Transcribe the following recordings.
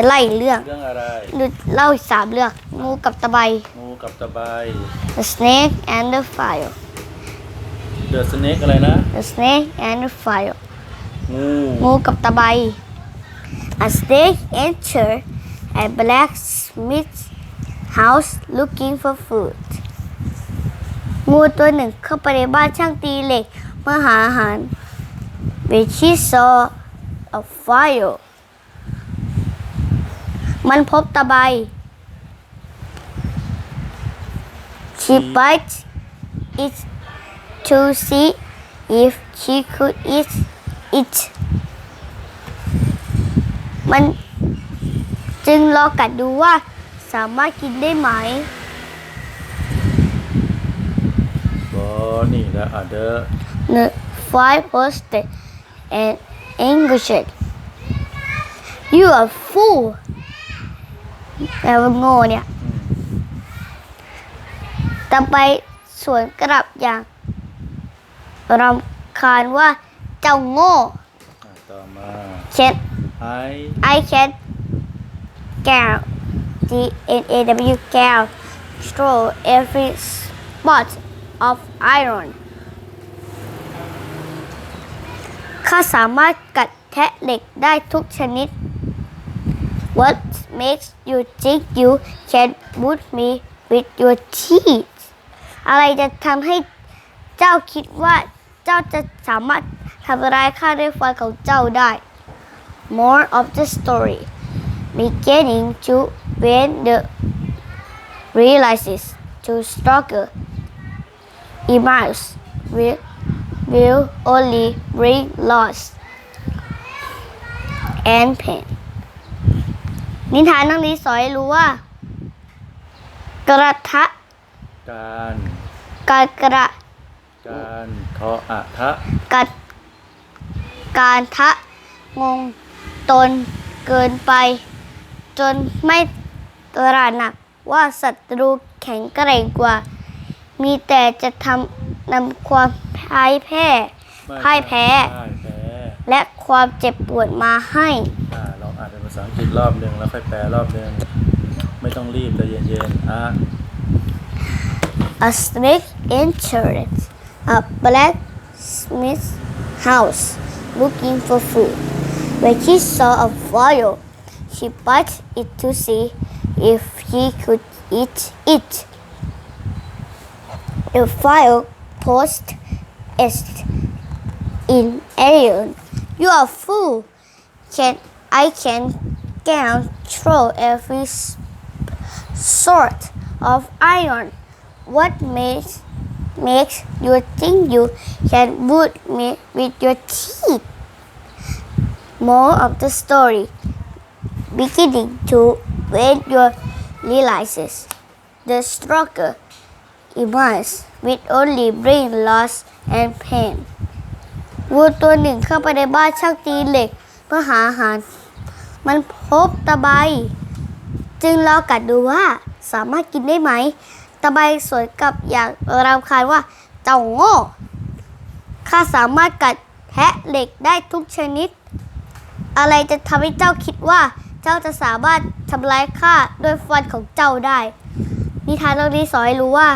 จะไล่เรื่องเรื่องอะไร หรือเล่าอีกสามเรื่องงูกับตะไบ งูกับตะไบ The snake and the fire The Snake อะไรนะ The snake and the fire งูงูกับตะไบ A snake entered a blacksmith's house looking for food งูตัวหนึ่งเข้าไปในบ้านช่างตีเหล็กเพื่อหาอาหาร When she saw a fire มันพบตะไบ She bit it to see if she could eat it มันจึงลองกัดดูว่าสามารถกินได้ไหม Bonnie และ Other The five posted and English You are fool แปลว่าโง่เนี่ย ต่อไปสวนกลับอย่างรำคาญว่าเจ้าโง่อะต่อมา Can I I can count G N A W count throw every spot of iron ข้าสามารถกัดแทะเหล็กได้ทุกชนิด What makes you think you can wound me with your teeth อะไรจะทำให้เจ้าคิดว่าเจ้าจะสามารถทำร้ายข้าด้วยฟันของเจ้าได้ More of the story beginning to when the realizes to struggle emails will will only bring loss and pain นิทานเรื่องนี้สอนให้รู้ว่า กระทะการการกระการทออะทะกัดการทะงงตนเกินไป จนไม่ตระหนักว่าศัตรูแข็งแกร่งกว่า มีแต่จะทำนำความพ่ายแพ้ไม่พ่ายแพ้พ่ายแพ้ และความเจ็บปวดมาให้ ษาอังกฤษรอบหนึ่งแล้วค่อยแปลรอบหนึ่งไม่ต้องรีบใจเย็นๆอ่ะ A snake entered a blacksmith's house looking for food. When she saw a fire, she bit it to see if she could eat it. The fire post is in iron. You are fool. Can I can count through every s- sort of iron. What makes makes you think you can wound me with your teeth? More of the story. Beginning to when you realizes the struggle immense will only bring loss and pain. วัวตัวหนึ่งเข้าไปในบ้านช่างตีเหล็กเพื่อหาอาหาร มันพบตะไบ จึงลองกัดดูว่าสามารถกินได้ไหม ตะไบสวนกับอย่างรำคาญว่าเจ้าโง่ข้าสามารถกัดแทะเหล็กได้ทุกชนิด อะไรจะทำให้เจ้าคิดว่าเจ้าจะสามารถทำร้ายข้าด้วยฟันของเจ้าได้ นิทานเรื่องนี้สอนให้รู้ว่า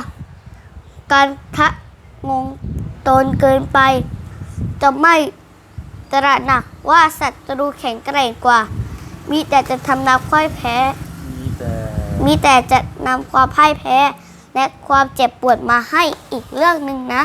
การทะงงตนเกินไป จะไม่ตระหนักว่าศัตรูแข็งแกร่งกว่า มีแต่จะทำนำค่อยแพ้ มีแต่มีแต่จะนำความพ่ายแพ้ และความเจ็บปวดมาให้อีกเรื่องหนึ่งนะ